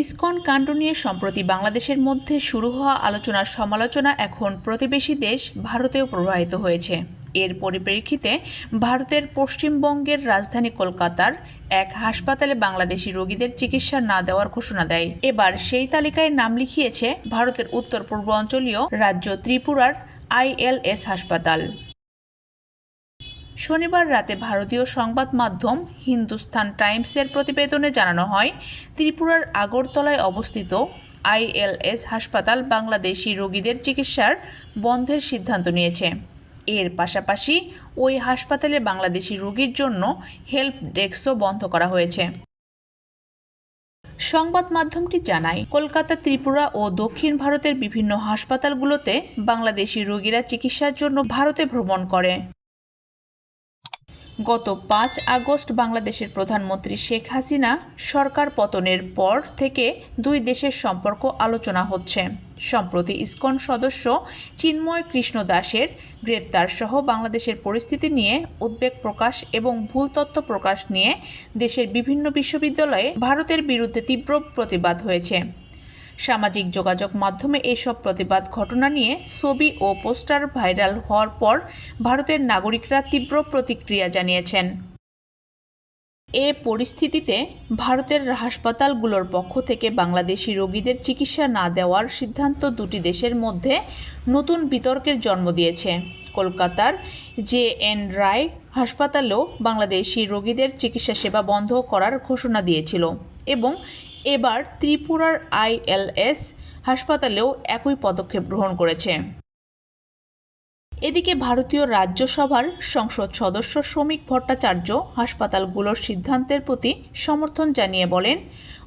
ISKCON কাণ্ড নিয়ে সম্প্রতি বাংলাদেশের মধ্যে শুরু হওয়া আলোচনার সমালোচনা এখন প্রতিবেশী দেশ ভারতেও প্রবাহিত হয়েছে। এর পরিপ্রেক্ষিতে ভারতের পশ্চিমবঙ্গের রাজধানী কলকাতার এক হাসপাতালে বাংলাদেশি রোগীদের চিকিৎসা না দেওয়ার ঘোষণা দেয়। এবার সেই তালিকায় নাম লিখিয়েছে ভারতের উত্তর পূর্বাঞ্চলীয় রাজ্য ত্রিপুরার আইএলএস হাসপাতাল। শনিবার রাতে ভারতীয় সংবাদ মাধ্যম হিন্দুস্তান টাইমসের প্রতিবেদনে জানানো হয়, ত্রিপুরার আগরতলায় অবস্থিত আইএলএস হাসপাতাল বাংলাদেশি রোগীদের চিকিৎসার বন্ধের সিদ্ধান্ত নিয়েছে। এর পাশাপাশি ওই হাসপাতালে বাংলাদেশি রোগীর জন্য হেল্প ডেস্কও বন্ধ করা হয়েছে। সংবাদ মাধ্যমটি জানায়, কলকাতা, ত্রিপুরা ও দক্ষিণ ভারতের বিভিন্ন হাসপাতালগুলোতে বাংলাদেশি রোগীরা চিকিৎসার জন্য ভারতে ভ্রমণ করে। গত পাঁচ আগস্ট বাংলাদেশের প্রধানমন্ত্রী শেখ হাসিনা সরকার পতনের পর থেকে দুই দেশের সম্পর্ক আলোচনা হচ্ছে। সম্প্রতি ইসকন সদস্য চিন্ময় কৃষ্ণ দাসের গ্রেপ্তার সহ বাংলাদেশের পরিস্থিতি নিয়ে উদ্বেগ প্রকাশ এবং ভুল তথ্য প্রকাশ নিয়ে দেশের বিভিন্ন বিশ্ববিদ্যালয়ে ভারতের বিরুদ্ধে তীব্র প্রতিবাদ হয়েছে। সামাজিক যোগাযোগ মাধ্যমে এসব প্রতিবাদ ঘটনা নিয়ে ছবি ও পোস্টার ভাইরাল হওয়ার পর ভারতের নাগরিকরা তীব্র প্রতিক্রিয়া জানিয়েছেন। এ পরিস্থিতিতে ভারতের হাসপাতালগুলোর পক্ষ থেকে বাংলাদেশি রোগীদের চিকিৎসা না দেওয়ার সিদ্ধান্ত দুটি দেশের মধ্যে নতুন বিতর্কের জন্ম দিয়েছে। কলকাতার জে এন রায় হাসপাতালেও বাংলাদেশি রোগীদের চিকিৎসা সেবা বন্ধ করার ঘোষণা দিয়েছিল এবং এবার ত্রিপুরার আইএলএস হাসপাতালেও একই পদক্ষেপ গ্রহণ করেছে। এদিকে ভারতীয় রাজ্যসভার সংসদ সদস্য শ্রমিক ভট্টাচার্য হাসপাতালগুলোর সিদ্ধান্তের প্রতি সমর্থন জানিয়ে বলেন,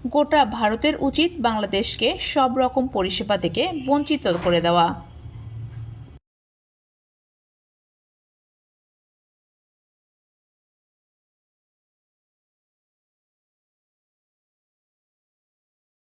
গোটা ভারতের উচিত বাংলাদেশকে সব রকম পরিষেবা থেকে বঞ্চিত করে দেওয়া।